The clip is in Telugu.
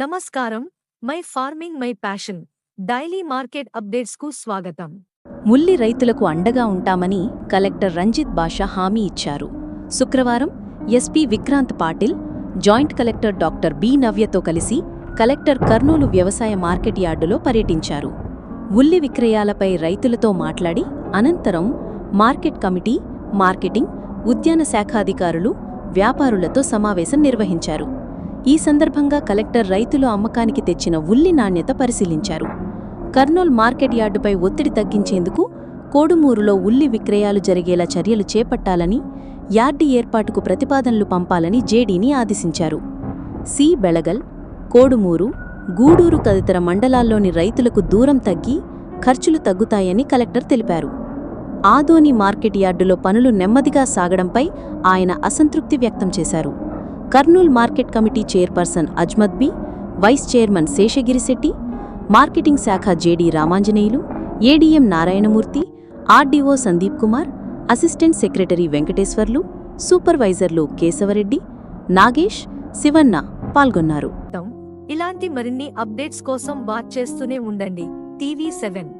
నమస్కారం. My farming my passion. Daily market అప్డేట్స్కు స్వాగతం. ముల్లి రైతులకు అండగా ఉంటామని కలెక్టర్ రంజిత్ బాషా హామీ ఇచ్చారు. శుక్రవారం SP Vikrant Patil joint collector doctor B నవ్యతో కలిసి కలెక్టర్ కర్నూలు వ్యవసాయ మార్కెట్ యార్డులో పర్యటించారు. ఉల్లి విక్రయాలపై రైతులతో మాట్లాడి అనంతరం మార్కెట్ కమిటీ మార్కెటింగ్ ఉద్యాన శాఖాధికారులు వ్యాపారులతో సమావేశం నిర్వహించారు. ఈ సందర్భంగా కలెక్టర్ రైతులు అమ్మకానికి తెచ్చిన ఉల్లి నాణ్యత పరిశీలించారు. కర్నూల్ మార్కెట్ యార్డుపై ఒత్తిడి తగ్గించేందుకు కోడుమూరులో ఉల్లి విక్రయాలు జరిగేలా చర్యలు చేపట్టాలని యార్డు ఏర్పాటుకు ప్రతిపాదనలు పంపాలని జేడీని ఆదేశించారు. సి. బెళగల్ కోడుమూరు గూడూరు తదితర మండలాల్లోని రైతులకు దూరం తగ్గి ఖర్చులు తగ్గుతాయని కలెక్టర్ తెలిపారు. ఆదోని మార్కెట్ యార్డులో పనులు నెమ్మదిగా సాగడంపై ఆయన అసంతృప్తి వ్యక్తం చేశారు. Kurnool market committee chairperson Ajmad Bi vice chairman Seshagirisetty marketing శాఖ JD Ramanjaneyulu ADM Narayanamurthy RDO Sandeep Kumar assistant secretary Venkateswarlu సూపర్వైజర్లు Keshavareddy Nagesh Shivanna పాల్గొన్నారు. ఇలాంటి మరిన్ని అప్డేట్స్ కోసం వాచ్ చేస్తూనే ఉండండి. TV seven.